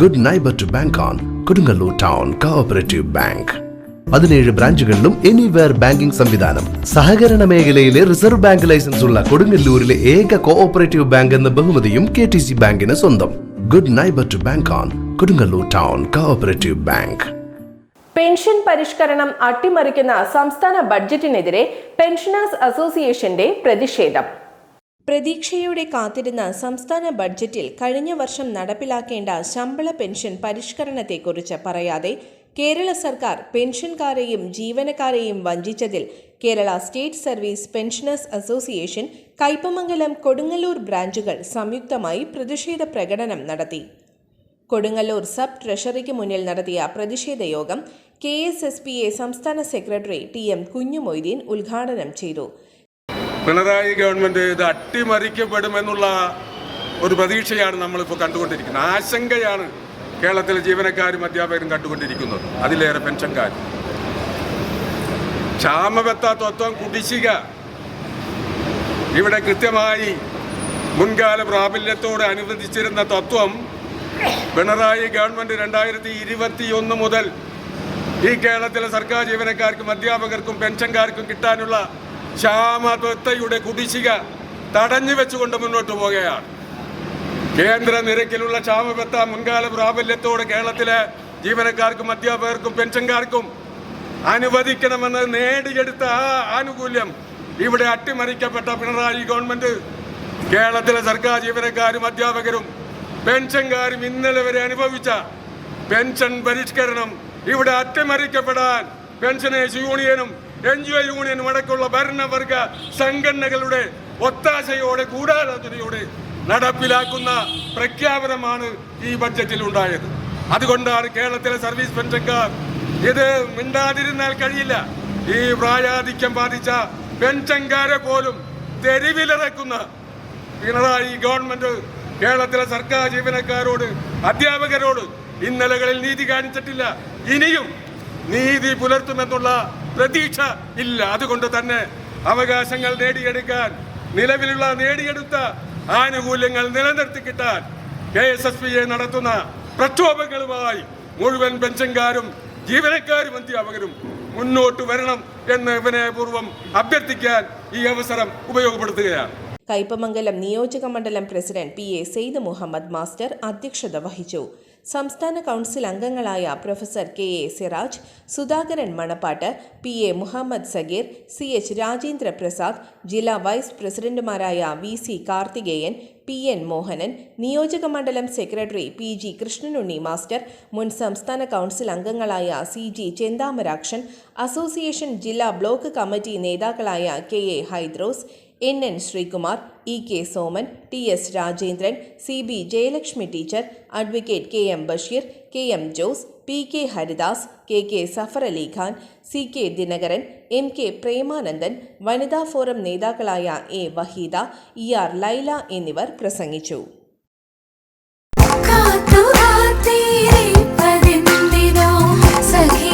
Good neighbour to bank on Kodungallur town cooperative bank പതിനേഴ് ബ്രാഞ്ചുകളിലും anywhere banking സംവിധാനം. സഹകരണ മേഖലയിലെ റിസർവ് ബാങ്ക് ലൈസൻസ് ഉള്ള കൊടുങ്ങല്ലൂരിലെ ഏക കോഓപ്പറേറ്റീവ് ബാങ്ക് എന്ന ബഹുമതിയും കെ ടി സി ബാങ്കിന് സ്വന്തം. Good neighbour to bank on Kodungallur town cooperative bank pension പരിഷ്കരണം അട്ടിമറിക്കുന്ന സംസ്ഥാന ബഡ്ജറ്റിനെതിരെ പെൻഷനേഴ്സ് അസോസിയേഷന്റെ പ്രതിഷേധം. പ്രതീക്ഷയോടെ കാത്തിരുന്ന സംസ്ഥാന ബഡ്ജറ്റിൽ കഴിഞ്ഞ വർഷം നടപ്പിലാക്കേണ്ട ശമ്പള പെൻഷൻ പരിഷ്കരണത്തെക്കുറിച്ച് പറയാതെ കേരള സർക്കാർ പെൻഷൻകാരെയും ജീവനക്കാരെയും വഞ്ചിച്ചതിൽ Kerala state service pensioners association Kaipamangalam Kodungallur ബ്രാഞ്ചുകൾ സംയുക്തമായി പ്രതിഷേധ പ്രകടനം നടത്തി. കൊടുങ്ങല്ലൂർ സബ് ട്രഷറിക്ക് മുന്നിൽ നടത്തിയ പ്രതിഷേധ യോഗം K S S P A സംസ്ഥാന സെക്രട്ടറി ടി എം കുഞ്ഞുമൊയ്തീൻ ഉദ്ഘാടനം ചെയ്തു. പിണറായി ഗവൺമെന്റ് ഇത് അട്ടിമറിക്കപ്പെടുമെന്നുള്ള ഒരു പ്രതീക്ഷയാണ് നമ്മളിപ്പോൾ കണ്ടുകൊണ്ടിരിക്കുന്നത്. ആശങ്കയാണ് കേരളത്തിലെ ജീവനക്കാരും അധ്യാപകരും കണ്ടുകൊണ്ടിരിക്കുന്നത്. അതിലേറെ പെൻഷൻകാർ ക്ഷാമബത്ത തത്വം കുടിശ്ശിക. ഇവിടെ കൃത്യമായി മുൻകാല പ്രാബല്യത്തോട് അനുവദിച്ചിരുന്ന തത്വം പിണറായി ഗവൺമെന്റ് രണ്ടായിരത്തി ഇരുപത്തി ഒന്ന് മുതൽ ഈ കേരളത്തിലെ സർക്കാർ ജീവനക്കാർക്കും അധ്യാപകർക്കും പെൻഷൻകാർക്കും കിട്ടാനുള്ള ക്ഷാമബത്തയുടെ കുടിശ്ശിക തടഞ്ഞു വെച്ചുകൊണ്ട് മുന്നോട്ട് പോകുകയാണ് കേന്ദ്ര നിരക്കിലുള്ള ക്ഷാമബത്ത മുൻകാല പ്രാബല്യത്തോടെ കേരളത്തിലെ ജീവനക്കാർക്കും അധ്യാപകർക്കും പെൻഷൻകാർക്കും അനുവദിക്കണമെന്ന് നേടിയെടുത്ത ആ ആനുകൂല്യം ഇവിടെ അട്ടിമറിക്കപ്പെട്ട പിണറായി ഗവൺമെന്റ്. കേരളത്തിലെ സർക്കാർ ജീവനക്കാരും അധ്യാപകരും പെൻഷൻകാരും ഇന്നലെ വരെ അനുഭവിച്ച പെൻഷൻ പരിഷ്കരണം ഇവിടെ അട്ടിമറിക്കപ്പെടാൻ പെൻഷനേഴ്സ് യൂണിയനും എൻ ജി ഒ യൂണിയൻ അടക്കമുള്ള ഭരണവർഗ സംഘടനകളുടെ ഒത്താശയോടെ ഗൂഢാലോചനയോടെ നടപ്പിലാക്കുന്ന പ്രഖ്യാപനമാണ് ഈ ബഡ്ജറ്റിൽ ഉണ്ടായത്. അതുകൊണ്ടാണ് കേരളത്തിലെ സർവീസ് പെൻഷൻകാർ ഇത് മിണ്ടാതിരുന്നാൽ കഴിയില്ല. ഈ പ്രായാധിക്യം ബാധിച്ച പെൻഷൻകാരെ പോലും തെരുവിലിറക്കുന്ന പിണറായി ഗവൺമെന്റ് കേരളത്തിലെ സർക്കാർ ജീവനക്കാരോട് അധ്യാപകരോട് ഇന്നലകളിൽ നീതി കാണിച്ചിട്ടില്ല. ഇനിയും നീതി പുലർത്തുമെന്നുള്ള പ്രതീക്ഷ ഇല്ല. അതുകൊണ്ട് തന്നെ അവകാശങ്ങൾ നേടിയെടുക്കാൻ നിലവിലുള്ള നേടിയെടുത്ത ആനുകൂല്യങ്ങൾ നിലനിർത്തി കിട്ടാൻ K S S P A നടത്തുന്ന പ്രക്ഷോഭങ്ങളുമായി മുഴുവൻ പെൻഷൻകാരും ജീവനക്കാരും അധ്യാപകരും മുന്നോട്ട് വരണം എന്ന് വിനയപൂർവം അഭ്യർത്ഥിക്കാൻ ഈ അവസരം ഉപയോഗപ്പെടുത്തുകയാണ്. കയ്പമംഗലം നിയോജക മണ്ഡലം president P A Syed Muhammad master അധ്യക്ഷത വഹിച്ചു. സംസ്ഥാന കൗൺസിൽ അംഗങ്ങളായ professor K A Siraj Sudhakaran Manappat P A Muhammad Sageer C H Rajendra Prasad ജില്ലാ വൈസ് പ്രസിഡന്റുമാരായ V C Karthikeyan P N Mohanan നിയോജക മണ്ഡലം secretary P G Krishnanunni master മുൻ സംസ്ഥാന കൗൺസിൽ അംഗങ്ങളായ സി ജി ചെന്താമരാക്ഷൻ അസോസിയേഷൻ ജില്ലാ block committee നേതാക്കളായ K A Hydros N N Sreekumar E K Soman T S Rajendran C B Jayalakshmi teacher advocate K M Basheer K M Jose P K Haridas K K Safar Ali Khan C K Dinakaran M K Premanandan വനിതാ forum നേതാക്കളായ A Waheeda E R Laila എന്നിവർ പ്രസംഗിച്ചു. സഖി